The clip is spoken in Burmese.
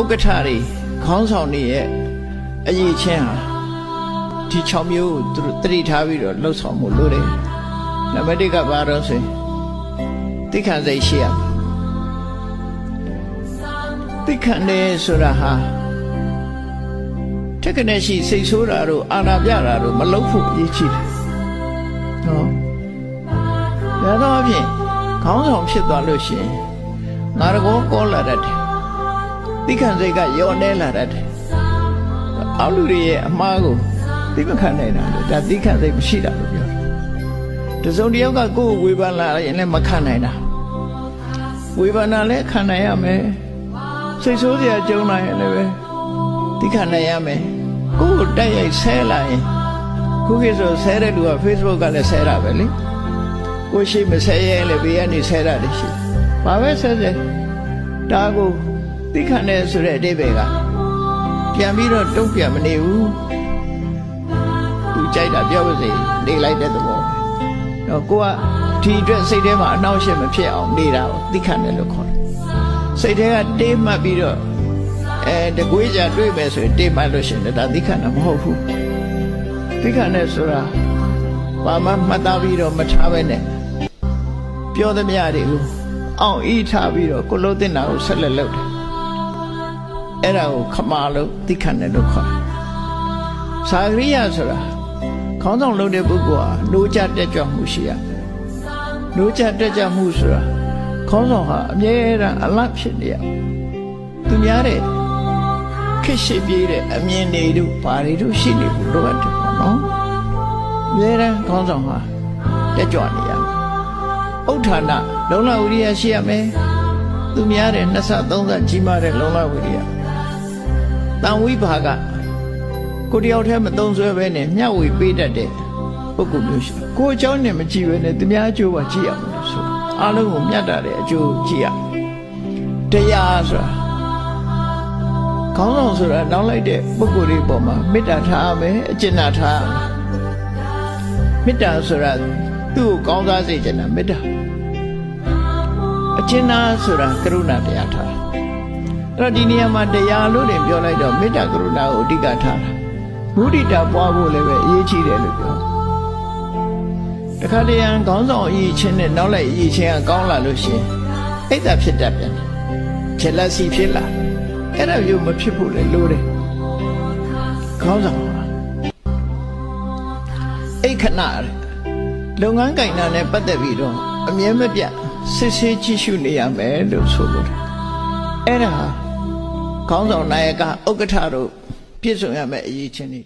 ဥက္ကဋ္ဌတွေခေါင်းဆောင်တွေရဲ့အရေးချင်းဟာဒီ6မျိုးကိုသူတို့တတိထားပြီးတော့လှုပ်ဆောင်မှုလို့တယ်နံပါတ်1ကဘာတော့ဆိုရင်သိခံစိတ်ရှိရမယ်သိခံတယ်ဆိုတာဟာတက္ကနဲ့ရှိစိတ်ဆိုးတာတို့အာနာပြတာတို့မလုပ်ဖို့အရေးကြီးတယ်နော်ရတော့အဖြစ်ခေါင်းဆောင်ဖြစ်သွားလို့ရှိရင်ငါရကောကောလာတတ်တယ် သိခံစိတ်ကယောနေလာတတ်တယ်အောက်လူတွေရဲ့အမှားကိုသိမခံနိုင်တာလေဒါသိခံစိတ်မရှိတာလို့ပြောတယ်တစုံတစ်ယောက်ကကိုယ်ကိုဝေဖန်လာရင်လည်းမခံနိုင်တာဝေဖန်တာလည်းခံနိုင်ရမယ်စိတ်ဆိုးစရာကြုံလာရင်လည်းပဲသိခံနိုင်ရမယ်ကိုယ်ကိုတိုက်ရိုက်ဆဲလာရင်ခုခေတ်ဆိုဆဲတဲ့လူက Facebook ကလည်းဆဲတာပဲလေကိုရှိမဆဲရဲလည်းဘေးကနေဆဲတာလည်းရှိတယ်ဘာပဲဆဲဆဲဒါကို သိခံတယ်ဆိုတဲ့အတိပ္ပယ်ကပြန်ပြီးတော့တုံ့ပြန်မနေဘူးသူကြိုက်တာပြောပါစေနေလိုက်တဲ့သဘောပဲတော့ကိုကဒီအတွက်စိတ်ထဲမှာအနှောင့်အယှက်မဖြစ်အောင်နေတာကိုသိခံတယ်လို့ခေါ်တယ်စိတ်ထဲကတေးမှတ်ပြီးတော့အဲတကွေးကြတွေ့မယ်ဆိုရင်တေးမှတ်လို့ရှိရင်ဒါသိခံတာမဟုတ်ဘူးသိခံတယ်ဆိုတာဘာမှမှတ်သားပြီးတော့မထားပဲနဲ့ပြောသမျှတွေကိုအောင်ဤထားပြီးတော့ကိုလုံးတင်တာကိုဆက်လက်လုပ်တယ် အဲ့ဒါကိုခမာလို့သိခံတယ်လို့ခေါ်တယ်သာဂရိယဆိုတာခေါင်းဆောင်လုပ်တဲ့ပုဂ္ဂိုလ်ဟာနိုးကြတက်ကြွမှုရှိရနိုးကြတက်ကြွမှုဆိုတာခေါင်းဆောင်ဟာအမြဲတမ်းအလတ်ဖြစ်နေရသူများတဲ့ခက်ရှိပြေးတဲ့အမြင်တွေတို့ဘာတွေတို့ရှိနေဘူးလို့အပ်တယ်ပေါ့နော်အမြဲတမ်းခေါင်းဆောင်ဟာတက်ကြွနေရဥဋ္ဌာဏလုံလဝိရိယရှိရမယ်သူများတဲ့နှစ်ဆသုံးဆကြီးမားတဲ့လုံလဝိရိယ တန်ဝိဘာကကိုတယောက်တည်းမသုံးဆွဲပဲနဲ့မျှဝေပေးတတ်တဲ့ပုဂ္ဂိုလ်မျိုးရှိကိုအကြောင်းနဲ့မကြည့်ပဲနဲ့သူများအကျိုးပါကြည့်ရမယ်ဆိုအလုံးကိုမျှတတဲ့အကျိုးကြည့်ရတရားဆိုတာခေါင်းဆောင်ဆိုတာနောက်လိုက်တဲ့ပုဂ္ဂိုလ်တွေပေါ်မှာမေတ္တာထားမယ်အကျဉ်းနာထားမေတ္တာဆိုတာသူ့ကိုကောင်းစားစေချင်တာမေတ္တာအကျဉ်းနာဆိုတာကရုဏာတရားထား တော့ဒီနေရာမှာတရားလို့တင်ပြောလိုက်တော့မေတ္တာကရုဏာကိုအဓိကထားတာမုဒိတာပွားဖို့လည်းပဲအရေးကြီးတယ်လို့ပြောတခါတရံခေါင်းဆောင်အရေးချင်းနဲ့နောက်လိုက်အရေးချင်းကကောင်းလာလို့ရှိရင်အိတ်တာဖြစ်တတ်ပြန်တယ်ဂျက်လက်စီဖြစ်လာအဲ့ဒါမျိုးမဖြစ်ဖို့လည်းလိုတယ်ခေါင်းဆောင်ဟာအိတ်ခဏတဲ့လုပ်ငန်းကင်တာနဲ့ပတ်သက်ပြီးတော့အမြဲမပြတ်စစ်ဆေးကြည့်ရှုနေရမယ်လို့ဆိုလိုတယ်အဲ့ဒါဟာ ခေါင်းဆောင်နာယကဥက္ကဋ္ဌတို့ပြည့်စုံရမယ့်အရေးချင်းတွေ